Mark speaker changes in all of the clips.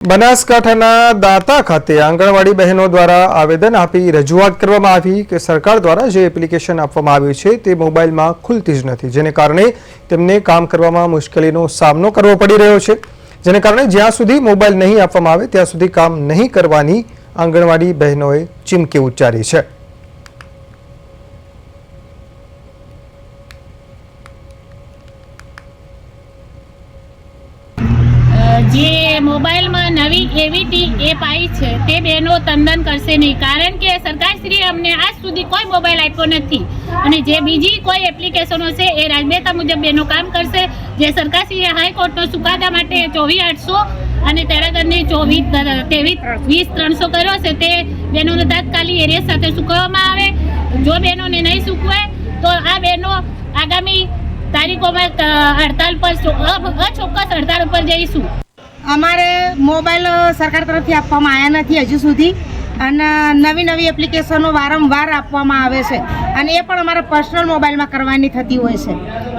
Speaker 1: બનાસકાંઠાના દાંતા ખાતે આંગણવાડી બહેનો દ્વારા આવેદન આપી રજૂઆત કરવામાં આવી કે સરકાર દ્વારા જે એપ્લિકેશન આપવામાં આવ્યું છે તે મોબાઈલમાં ખુલતી જ નથી. જેને કારણે તેમને કામ કરવામાં મુશ્કેલીનો સામનો કરવો પડી રહ્યો છે. જેને કારણે જ્યાં સુધી મોબાઈલ નહીં આપવામાં આવે, ત્યાં સુધી કામ નહીં કરવાની આંગણવાડી બહેનોએ ચીમકી ઉચ્ચારી છે.
Speaker 2: જે મોબાઈલમાં નવી એવીટી એપ આવી છે, તે બહેનો તંદન કરશે નહીં. કારણ કે સરકારશ્રીએ અમને આજ સુધી કોઈ મોબાઈલ આપ્યો નથી. અને જે બીજી કોઈ એપ્લિકેશનો છે, એ રાજબેતા મુજબ બહેનો કામ કરશે. જે સરકારશ્રીએ હાઈકોર્ટનો ચુકાદા માટે ચોવીસ આઠસો અને તેરાગરની ચોવીસ ત્રેવીસ, વીસ, ત્રણસો કર્યો છે, તે બહેનોને તાત્કાલિક એરિયા સાથે સૂકવવામાં આવે. જો બહેનોને નહીં ચૂકવે તો આ બહેનો આગામી તારીખોમાં હડતાલ પર અચોક્કસ હડતાલ ઉપર જઈશું.
Speaker 3: અમારે મોબાઈલ સરકાર તરફથી આપવામાં આવ્યા નથી હજુ સુધી. અને નવી નવી એપ્લિકેશનો વારંવાર આપવામાં આવે છે. અને એ પણ અમારા પર્સનલ મોબાઈલમાં કરવાની થતી હોય છે.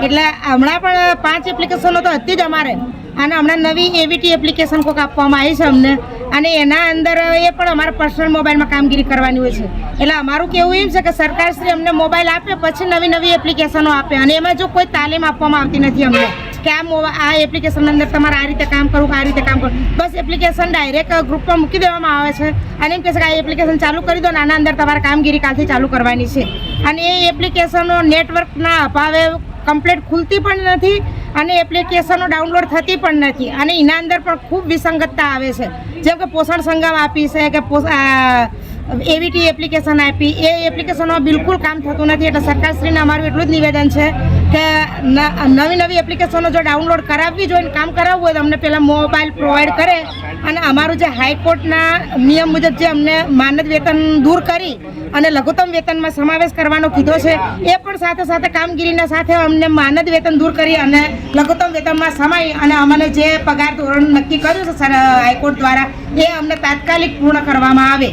Speaker 3: એટલે હમણાં પણ પાંચ એપ્લિકેશનો તો હતી જ અમારે. અને હમણાં નવી એવીટી એપ્લિકેશન કોઈક આપવામાં આવી છે અમને. અને એના અંદર એ પણ અમારા પર્સનલ મોબાઈલમાં કામગીરી કરવાની હોય છે. એટલે અમારું કેવું એમ છે કે સરકારશ્રી અમને મોબાઈલ આપે, પછી નવી નવી એપ્લિકેશનો આપે. અને એમાં જો કોઈ તાલીમ આપવામાં આવતી નથી અમને. કે આ આ એપ્લિકેશન અંદર તમારે આ રીતે કામ કરવું, આ રીતે કામ કરવું. બસ એપ્લિકેશન ડાયરેક્ટ ગ્રુપમાં મૂકી દેવામાં આવે છે. અને એમ કહે છે કે આ એપ્લિકેશન ચાલુ કરી દો ને આના અંદર તમારે કામગીરી કાલથી ચાલુ કરવાની છે. અને એ એપ્લિકેશનો નેટવર્કના અભાવે કમ્પ્લેટ ખુલતી પણ નથી અને એપ્લિકેશનો ડાઉનલોડ થતી પણ નથી. અને એના અંદર પણ ખૂબ વિસંગતતા આવે છે. જેમ કે પોષણ સંગમ આપી છે કે એવીટી એપ્લિકેશન આપી. એ એપ્લિકેશનમાં બિલકુલ કામ થતું નથી. એટલે સરકારશ્રીને અમારું એટલું જ નિવેદન છે કે નવી નવી એપ્લિકેશનો જો ડાઉનલોડ કરાવવી જોઈએ કામ કરાવવું હોય તો અમને પહેલાં મોબાઈલ પ્રોવાઈડ કરે અને અમારું જે હાઈકોર્ટના નિયમ મુજબ જે અમને માનદ વેતન દૂર કરી અને લઘુત્તમ વેતનમાં સમાવેશ કરવાનો કીધો છે, એ પણ સાથે સાથે કામગીરીના સાથે અમને માનદ વેતન દૂર કરી અને લઘુત્તમ વેતનમાં સમાઈ અને અમને જે પગાર ધોરણ નક્કી કર્યું છે હાઈકોર્ટ દ્વારા, એ અમને તાત્કાલિક પૂર્ણ કરવામાં આવે.